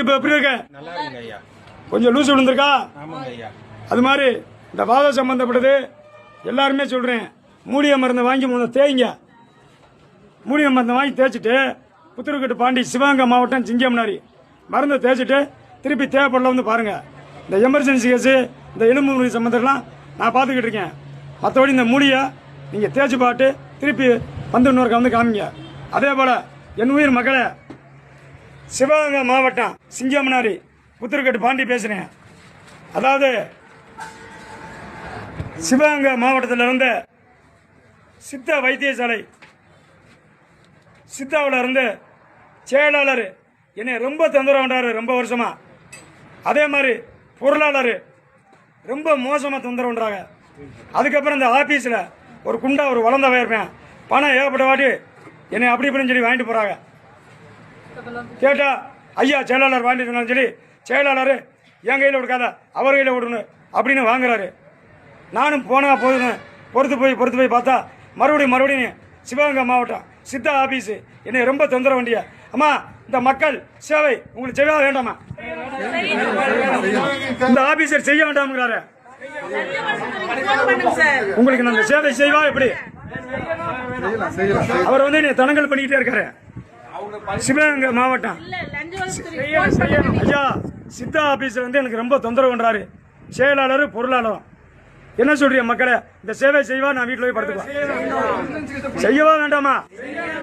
இப்போ எப்படி இருக்க? நல்லா இருக்குங்க ஐயா. கொஞ்சம் லூஸ் விழுந்திருக்கா? ஆமாங்க ஐயா. அது மாதிரி இந்த வாதம் சம்பந்தப்பட்டது எல்லாருமே சொல்கிறேன் மூலிகை மருந்தை வாங்கி முதல்ல தேய்ங்க. மூலிகை மருந்தை வாங்கி தேய்ச்சிட்டு புத்தூர்கட்டு பாண்டி சிவகங்கை மாவட்டம் சிங்கம்னாரி மருந்தை தேய்ச்சிட்டு திருப்பி தேவைப்படல வந்து பாருங்கள் இந்த எமர்ஜென்சி கேஸு இந்த எலும்பு முறிவு சம்மந்தம்லாம் நான் பார்த்துக்கிட்டு இருக்கேன். மற்றபடி இந்த மூலிகை நீங்கள் தேய்ச்சி பாட்டு திருப்பி வந்து இன்னொருக்க வந்து காமிங்க. அதே போல் என் உயிர் மக்களை சிவகங்கை மாவட்டம் சிங்கம்னாரி புத்தூர்கட்டு பாண்டி பேசுகிறேன் அதாவது சிவகங்கை மாவட்டத்தில் இருந்த சித்தா வைத்தியசாலை சித்தாவில் இருந்து செயலாளர் என்னை ரொம்ப தொந்தரவுண்டாரு ரொம்ப வருஷமாக அதே மாதிரி பொருளாளர் ரொம்ப மோசமாக தொந்தரவு பண்ணுறாங்க அதுக்கப்புறம் இந்த ஆஃபீஸில் ஒரு குண்டா ஒரு வளர்ந்த இருப்பேன் பணம் ஏகப்பட்ட வாட்டி என்னை அப்படி இப்படின்னு சொல்லி வாங்கிட்டு போகிறாங்க கேட்டா ஐயா செயலாளர் வாங்கிட்டு சொன்னாலும் சொல்லி செயலாளர் என் கையில் கொடுக்காத அவர் கையில் விடணும் அப்படின்னு வாங்குறாரு. நானும் போனா போதுன்னு பொறுத்து போய் பொறுத்து போய் பார்த்தா மறுபடியும் மறுபடியும் சிவகங்கை மாவட்டம் சித்தா ஆபீஸ். என்னை ரொம்ப தொந்தரவு வேண்டிய அம்மா இந்த மக்கள் சேவை உங்களுக்கு செய்ய வேண்டாமா? இந்த ஆபீசர் செய்ய வேண்டாம்ங்கிறாரு. உங்களுக்கு இந்த சேவை செய்வா எப்படி? அவர் வந்து தடங்கல் பண்ணிக்கிட்டே இருக்காரு. சிவகங்கை மாவட்டம். ஐயா சித்தா ஆபீஸ் வந்து எனக்கு ரொம்ப தொந்தரவு பண்றாரு. செயலாளர் பொருளாளரும். என்ன சொல்றீங்க மக்களே? இந்த சேவை செய்வா நான் வீட்டில் போய் படுத்துக்குவேன் செய்யவா வேண்டாமா?